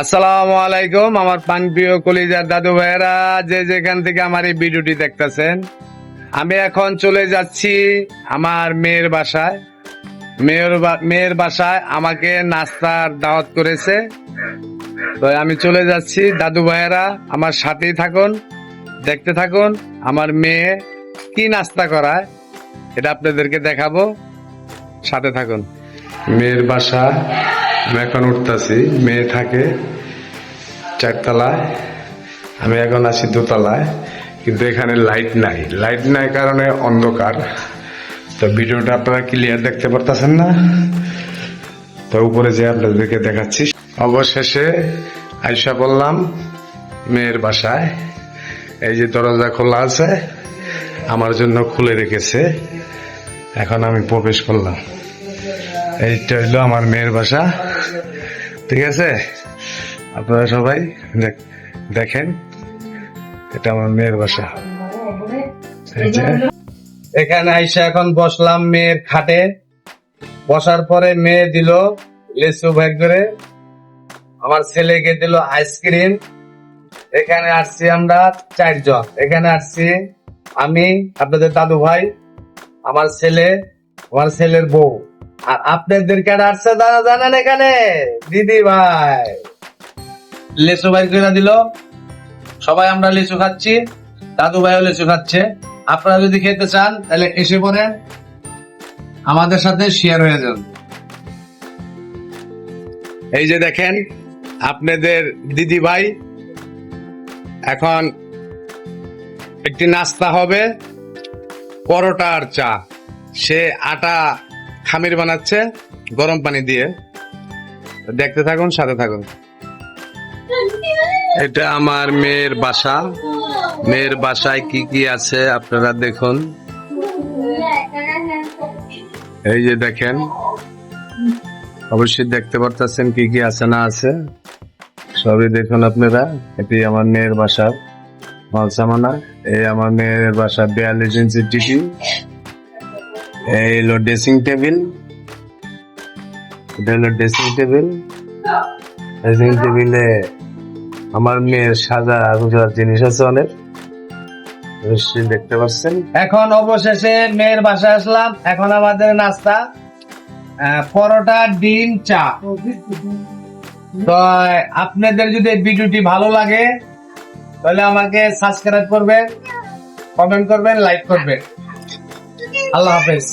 আসসালামু আলাইকুম, আমার প্রিয় কলিজার দাদু ভাইয়েরা, যে যেখান থেকে আমার এই ভিডিওটি দেখতেছেন, আমি এখন চলে যাচ্ছি আমার মেয়ের বাসায়। মেয়ের মেয়ের বাসায় আমাকে নাস্তার দাওয়াত করেছে। তো আমি চলে যাচ্ছি, দাদু ভাইয়েরা, আমার সাথেই থাকুন, দেখতে থাকুন, আমার মেয়ে কি নাস্তা করায়, এটা আপনাদেরকে দেখাবো। সাথে থাকুন। মেয়ের বাসা আমি এখন উঠতেছি, মেয়ে থাকে চারতলায়, আমি এখন আছি দোতলায়, কিন্তু এখানে লাইট নাই। লাইট নাই কারণে অন্ধকার। তো ভিডিওটা আপনারা ক্লিয়ার দেখতে পারতেছেন না? তো উপরে যে আপনাদেরকে দেখাচ্ছি, অবশেষে আইসা বললাম, মেয়ের বাসায়, এই যে দরজা খোলা আছে, আমার জন্য খুলে রেখেছে। এখন আমি প্রবেশ করলাম। এইটা হইল আমার মেয়ের বাসা। ঠিক আছে? আপনারা সবাই দেখ- দেখেন, এটা আমার মেয়ের বাসা। এখানে আইসা এখন বসলাম মেয়ের খাটে। বসার পরে মেয়ে দিল লেসু ব্যাগ করে। আমার ছেলে ছেলেকে দিল আইসক্রিম। এখানে আসছি আমরা চারজন। এখানে আসছি আমি, আপনাদের দাদু ভাই আমার ছেলে, আমার ছেলের বউ। আর আপনাদের কেডা আসছে দাদা জানেন এখানে। দিদি ভাই। লেচু ভাই করে দিল সবাই আমরা লিচু খাচ্ছি দাদু ভাইও লিচু খাচ্ছে। আপনারা যদি খেতে চান তাহলে এসে পড়েন আমাদের সাথে শেয়ার হয়ে যান। এই যে দেখেন আপনাদের দিদি ভাই এখন একটি নাস্তা হবে পরোটা আর চা। সে আটা খামির বানাচ্ছে, গরম পানি দিয়ে। দেখতে থাকুন, সাথে থাকুন। এটা আমার মেয়ের বাসা। মেয়ের বাসায় কি কি আছে আপনারা দেখুন। এই যে দেখেন, অবশ্যই দেখতে পারতেছেন কি কি আছে না আছে। সবই দেখুন আপনারা, এটি আমার মেয়ের বাসা মালসামানা এই আমার মেয়ের বাসা বিয়াল্লিশ ইঞ্চি টিভি। এই হলো ড্রেসিং টেবিল এটা হলো ড্রেসিং টেবিল ড্রেসিং টেবিলে আমার মেয়ের সাজা গুজার জিনিস আছে অনেক। দেখতে পাচ্ছেন। এখন অবশেষে মেয়ের বাসায় আসলাম। এখন আমাদের নাস্তা। পরোটা, ডিম, চা। তো, আপনাদের যদি ভিডিওটি ভালো লাগে, তাহলে আমাকে সাবস্ক্রাইব করবেন কমেন্ট করবেন লাইক করবেন। আল্লাহ হাফেজ